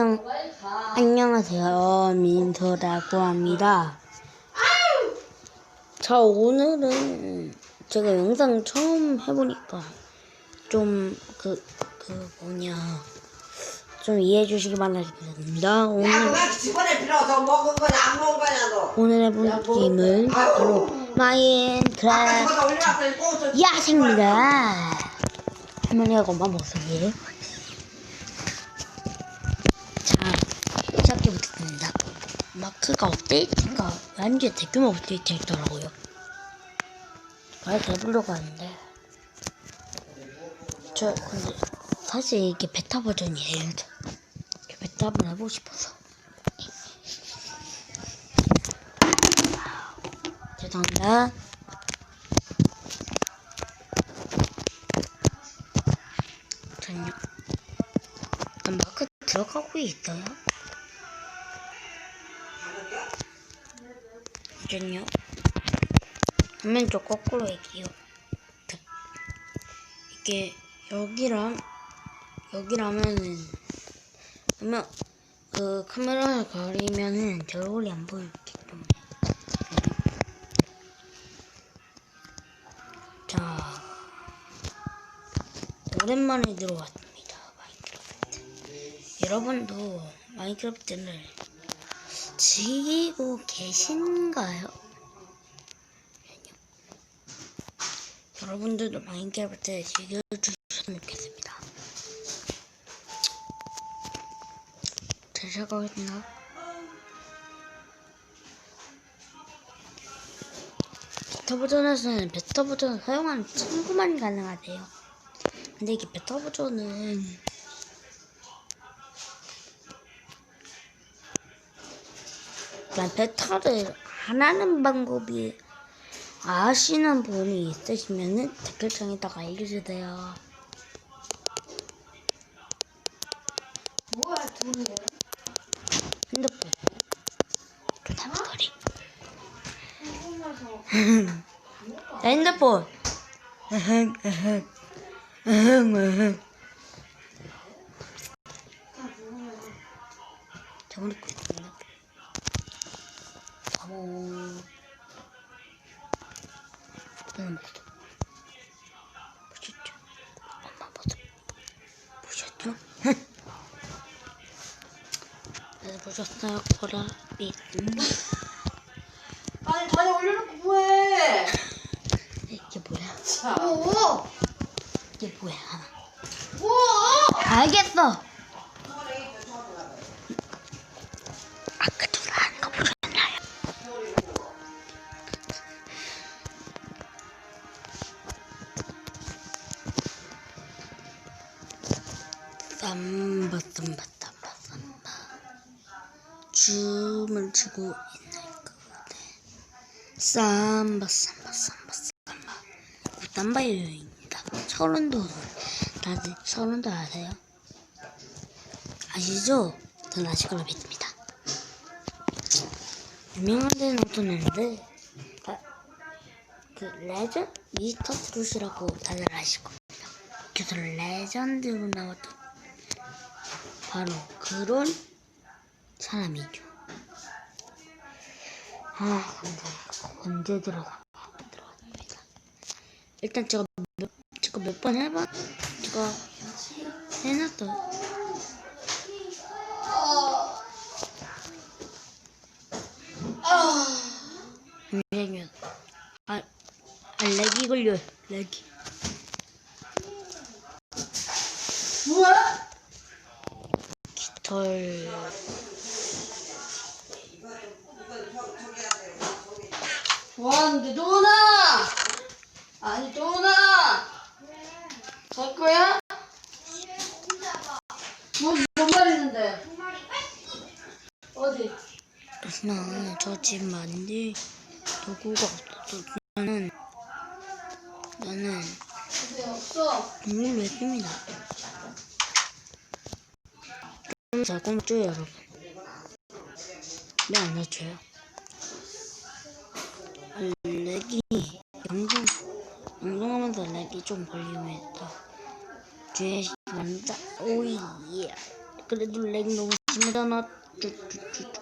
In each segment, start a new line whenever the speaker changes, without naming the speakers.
안녕, 안녕 하세요. 민서라고 합니다. 자, 오늘은 제가 영상 처음 해보니까 좀 그, 그 뭐냐. 좀 이해해 주시기 바랍니다.
야,
오늘. 오늘 해볼 게임은 바로
아까
마인크래프트
집어다 올려놨더니 또
야생입니다. 할머니하고 엄마 목소리에. 자, 시작해보겠습니다. 마크가 업데이트가 완전 대규모 업데이트 했더라고요. 그래서 해보려고 하는데. 저, 근데, 사실 이게 베타 버전이에요. 이렇게 베타 한번 해보고 싶어서. 죄송합니다. 전요. 난 마크 들어가고 있어요. 전요. 화면 좀 거꾸로. 득. 이게 여기랑 여기라면은 그러면 그 카메라를 가리면은 제 얼굴이 안 때문에. 자. 오랜만에. 마인크래프트. 여러분도 마인크래프트를 즐기고 계신가요? 여러분들도 마인크래프트 즐겨주셨으면 좋겠습니다. 잘 시작하겠습니다. 베타 버전에서는 베타 버전을 사용하는 친구만 가능하대요. 근데 이게 베타 버전은 베타를 안 하는 방법이 아시는 분이 있으시면은 댓글창에다가 알려주세요.
뭐야, 둘이.
핸드폰. 도담거리. 나 핸드폰. 으흥, 으흥. 으흥, 으흥. 저번에 거 있나? 바보. 엄마 모습. 보셨죠? 엄마 모습. 보셨죠? 그래서 보셨어요? 믿습니다.
아니, 다리 올려놓고 뭐해?
이게 뭐야?
자. 뭐?
이게 뭐야?
뭐?
알겠어. 삼바 삼바 삼바 춤을 추고 있는 그대 삼바 삼바 삼바 삼바 삼바 여행입니다 서른도 다들 서른도 아세요? 아시죠? 전 아실 걸로 믿습니다 유명한 데는 없었는데 아, 그 레전 미스터 트롯이라고 다들 아실 겁니다 그래서 레전드로 나왔던 바로 그런 사람이죠. 아, 근데 언제 들어가? 들어갑니다. 일단 제가 몇, 제가 몇 번 해봐. 제가 해놨어요. 잠시만요. 아, 아, 렉이 걸려요. 렉이.
뭐야?
깃털.
좋아하는데, 누나! 아니, 누나! 갈 거야? 뭐, 몇 마리 있는데? 어디?
나는 저집 만들 도구가 없어서 나는 나는
없어?
동물 웹입니다. 좀잘 꼬매줘요 여러분. 왜안 넣어줘요? 렉이 방송 방송하면서 렉이 좀 걸리면 또 주의하시기 바랍니다. 오예. 그래도 렉 너무 하나 쭈쭈쭈쭈.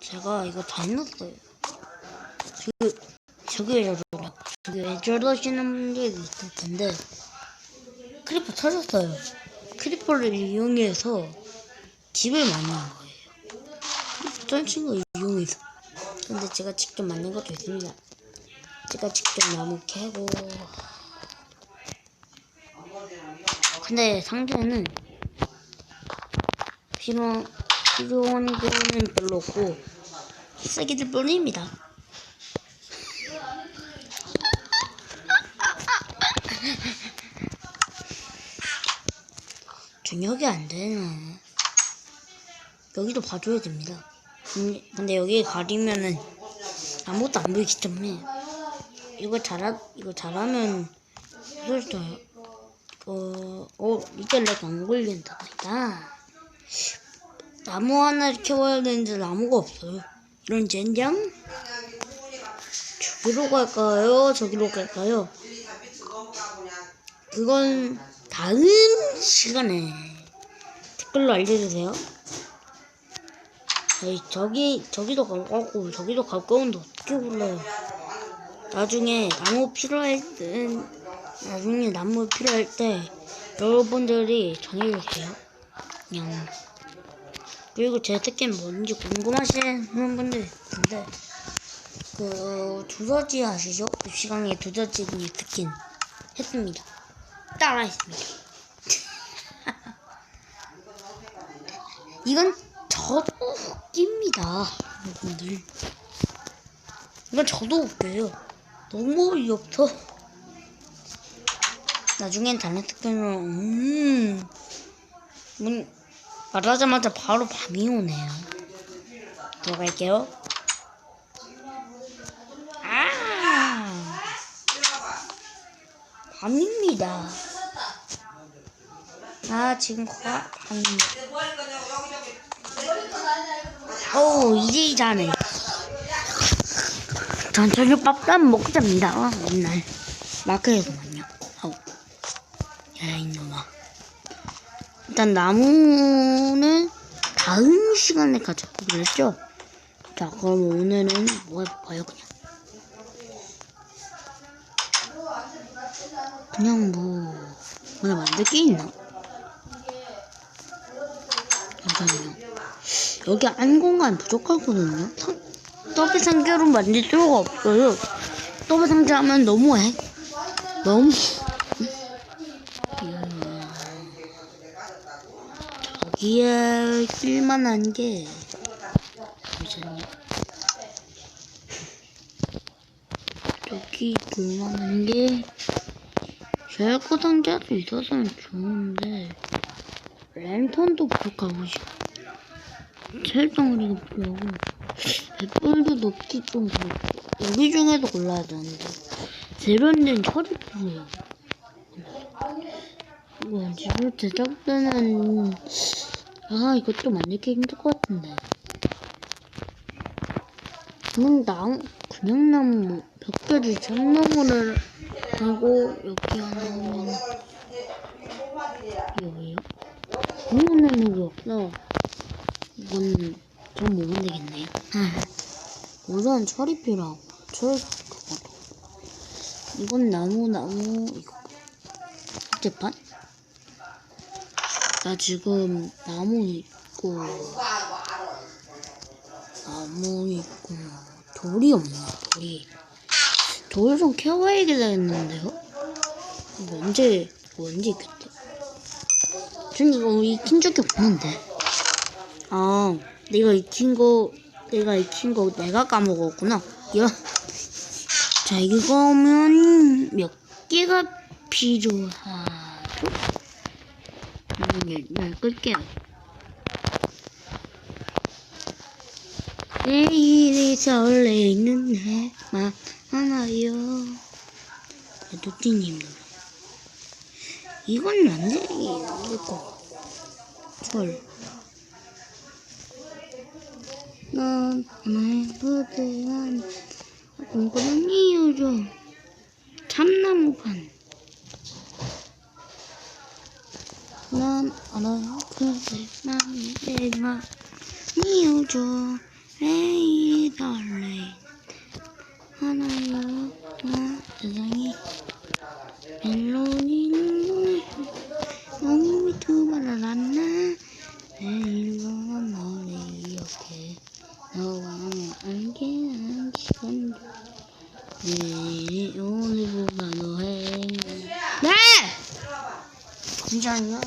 제가 이거 다 해놨어요. 저기 저기 왜 저러나? 저기 왜 저러시는 분들이 있을 텐데 크리퍼 찾았어요. 크리퍼를 이용해서 집을 만든 거예요. 던친 거 이용해서. 근데 제가 직접 만든 것도 있습니다. 제가 직접 나무 캐고. 근데 상자에는 필요, 필요한 거는 별로 없고, 쓰기들 뿐입니다. 저녁이 안 되나. 여기도 봐줘야 됩니다. 근데, 근데 여기 가리면은 아무것도 안 보이기 때문에 이거 잘하 이거 잘하면 그럴까 어, 어 이제 렉안 걸린다 보다 나무 하나 키워야 되는데 나무가 없어요. 이런 젠장? 저기로 갈까요? 저기로 갈까요? 그건 다음 시간에 댓글로 알려주세요 아이, 저기 저기도 가깝고 저기도 가까운데 어떻게 골라요? 나중에 나무 필요할 때 나중에 나무 필요할 때 여러분들이 정해주세요. 그냥 그리고 제 특기는 뭔지 궁금하시는 분들 있는데 그 두더지 아시죠? 입시강의 두더지 특긴 했습니다. 따라 했습니다. 이건 저도 웃깁니다, 여러분들. 이건 저도 웃겨요. 너무 어이없어. 나중엔 다른 특별은, 음, 문, 말하자마자 바로 밤이 오네요. 들어갈게요. 아! 밤입니다. 아, 지금 과, 밤입니다. 오, 이제 자네. 전 저녁 밥도 안 먹고 잡니다. 어, 맨날. 마크에서만요. 아우. 야, 이놈아. 일단 나무는 다음 시간에 가져고 그랬죠? 자, 그럼 오늘은 뭐 해볼까요, 그냥? 그냥 뭐, 오늘 만들 게 있나? 잠깐만요. 여기 안 공간 부족하거든요. 상, 더블 상자로 만들 수가 없어요. 더블 상자 하면 너무해. 너무. 음, 저기에 쓸만한 게. 잠시만요. 저기 쓸만한 게. 쉘코 상자도 있어서는 좋은데. 랜턴도 부족하고 싶어. 철덩어리가 필요하고. 뱃불도 높기 좀 그렇고. 여기 중에도 골라야 되는데. 세련된 철이 필요해요 이거 집을 제작되는 아 이것도 만들기 힘들 것 같은데. 그냥 나무 그냥 나무 몇 개를 참나무를 하고 여기 하나 하면 여기요? 그런 나무가 없어 이건 좀 먹으면 되겠네요. 아, 우선 철이 필요하고 철 그거로. 이건 나무 나무 이거. 어쨌든 나 지금 나무 있고 나무 있고 돌이 없네 돌이. 돌 좀 캐와야겠는데요? 이거 언제 언제 있겠다. 전 이거 익힌 적이 없는데. 아, 내가 익힌 거, 내가 익힌 거 내가 까먹었구나. 야. 자, 이거면 몇 개가 필요하죠? 이건 일단 끌게요. 내일이 설레이는 내맘 하나요. 도티님 노래. 이건 안 돼, 이거. 철. 넌 나의 부대한 공부는 이유죠. 참나무판. 난 알아 그대 마음이 내가 미워줘 레이 달레 하나요 나 세상에 멜로디를 두번 났나? 내일과 너를 기억해 너와 함께 한 시간도. 내일 오늘보다 더 행복 네! 잠시만요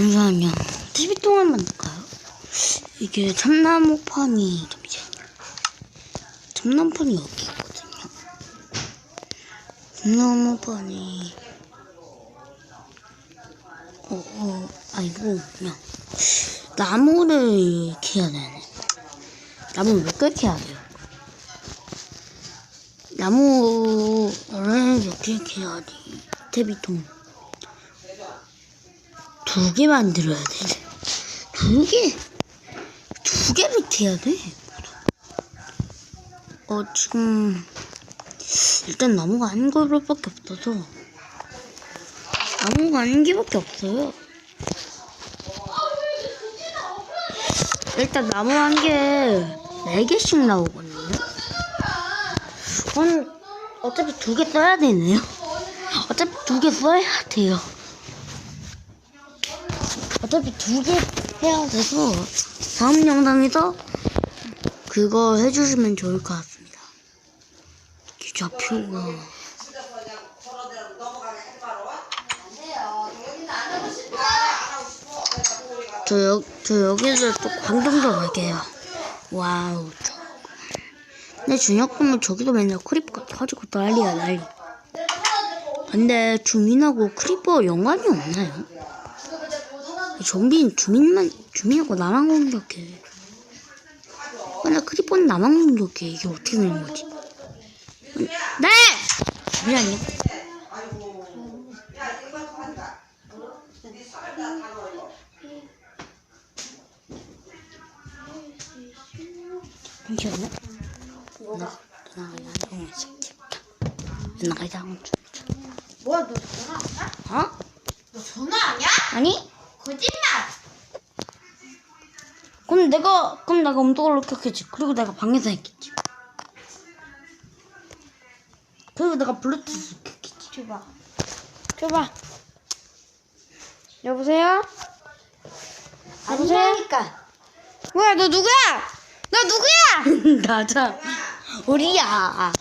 잠시만요. TV 통화만 넣을까요? 이게 참나무판이 잠시만요 참나무판이 여기 있거든요. 참나무판이 어, 어, 아이고 그냥 나무를 해야 되네. 나무를 몇개 캐야 돼요? 나무를 이렇게 이렇게 해야지 테비통 두 개 만들어야 돼. 두 개? 두 이렇게 해야 돼? 어, 지금, 일단 나무가 한 그릇밖에 없어서, 나무가 한 개밖에 없어요. 일단 나무 한 개, 네 개씩 나오거든요. 그럼, 어차피 두 개 써야 되네요. 어차피 두 개 써야 돼요. 어차피 두 개 해야 돼서 다음 영상에서 그거 해주시면 좋을 것 같습니다.
싶어.
저, 여, 저 여기서 또 광동도 갈게요. 와우. 저. 근데 준혁 보면 저기도 맨날 크리퍼가 터지고 난리야 난리. 근데 주민하고 크리퍼 연관이 없나요? 좀비는 주민만 주민하고 나만 공격해. 근데 크리퍼는 나만 공격해. 이게 어떻게 되는 거지? 네. 잠시만 그럼 내가 음도를 켰겠지. 그리고 내가 방에서 했겠지. 그리고 내가 블루투스 켰겠지.
줘봐. 줘봐. 여보세요? 여보세요?
아니라니까.
뭐야 너 누구야? 너 누구야?
나자. 우리야.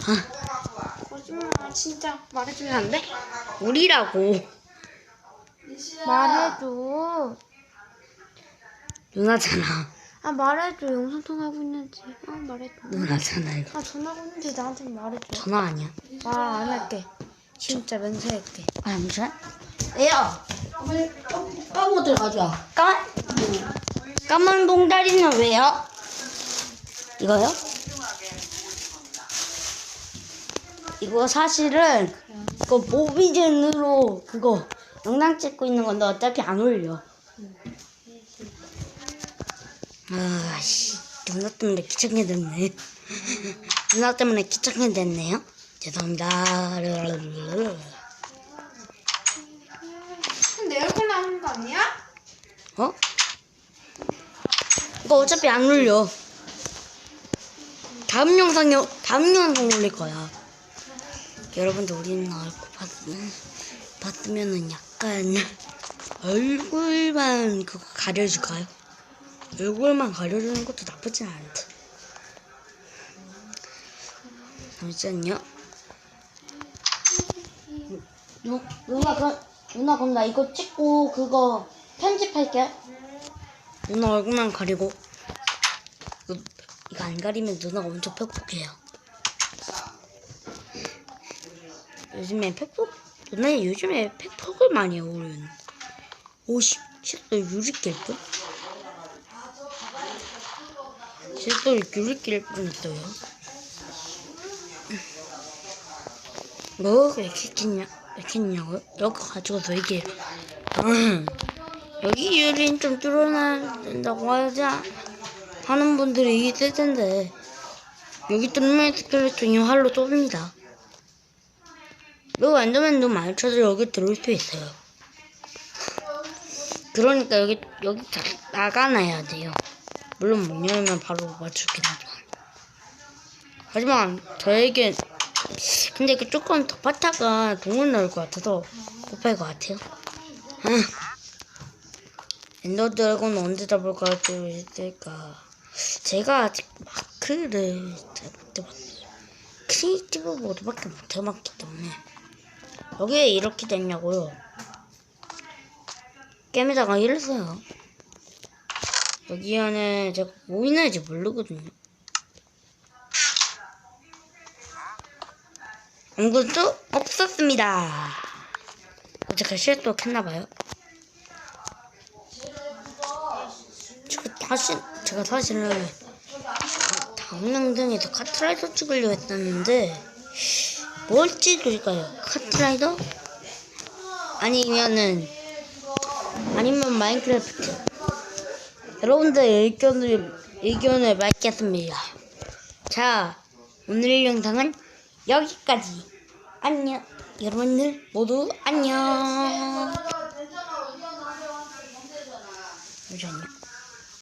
거짓말 진짜 말해주면 안 돼?
우리라고.
말해줘.
누나잖아.
아 말해줘 영상 통화하고 있는지. 아 말해줘.
누나잖아 이거.
아 전화하고 있는지 나한테 말해줘.
전화 아니야.
말 안 할게. 진짜 맹세할게.
아 잠시만.
애야. 까먹들 가져와.
까만 까만 봉다리는 왜요? 이거요? 이거 사실은 그 모비젠으로 그거 영상 찍고 있는 건데 어차피 안 올려. 아씨 누나 때문에 귀찮게 됐네. 누나 때문에 귀찮게 됐네요. 죄송합니다.
내 얼굴 나오는 거 아니야?
어? 이거 어차피 안 올려. 다음 영상에 다음 영상 올릴 거야. 여러분들 우리는 얼굴 봤으면 봤으면은 약간 얼굴만 그거 가려줄까요? 얼굴만 가려주는 것도 나쁘진 않대. 잠시만요. 누, 누나 그 누나 그럼 나 이거 찍고 그거 편집할게. 누나 얼굴만 가리고 그, 이거 안 가리면 누나가 엄청 퍽퍽해요. 요즘에 팩폭 누나 요즘에 팩폭을 많이 해요. 오른. 오씨 진짜 유리 낄 뻔. 진짜 유리 낄 뻔했어요. 뭐 그렇게 했냐? 이렇게 했냐고요? 여기 가지고서 이게 음, 여기 유리는 좀 뚫어놔야 된다고 하자 하는 분들이 있을 텐데 여기 뚫으면 스켈레톤이 활로 쏩니다. 이거 엔더맨도 많이 쳐서 여기 들어올 수 있어요. 그러니까 여기 여기 다 나가놔야 돼요. 물론 못 열면 바로 맞추긴 하지만. 하지만 저에겐 근데 그 조금 더 파타가 동물 나올 것 같아서 못팔 것 같아요. 아. 엔더 드래곤 언제 잡을까 또 있을까. 제가 아직 마크를 잘 못해봤어요. 크리에이티브 모드밖에 못해봤기 때문에 여기에 이렇게 됐냐고요. 게임에다가 이랬어요. 여기 안에 제가 뭐 있는지 모르거든요. 아무것도 없었습니다. 제가 실수 했나봐요. 제가 제가 사실은 다음 영상에서 카트라이더 찍으려고 했었는데, 뭘 찍을까요? 카트라이더? 아니면은, 아니면 마인크래프트. 여러분들 의견을, 의견을 맑겠습니다. 자, 오늘 영상은 여기까지. 안녕. 여러분들 모두 안녕. 잠시만요.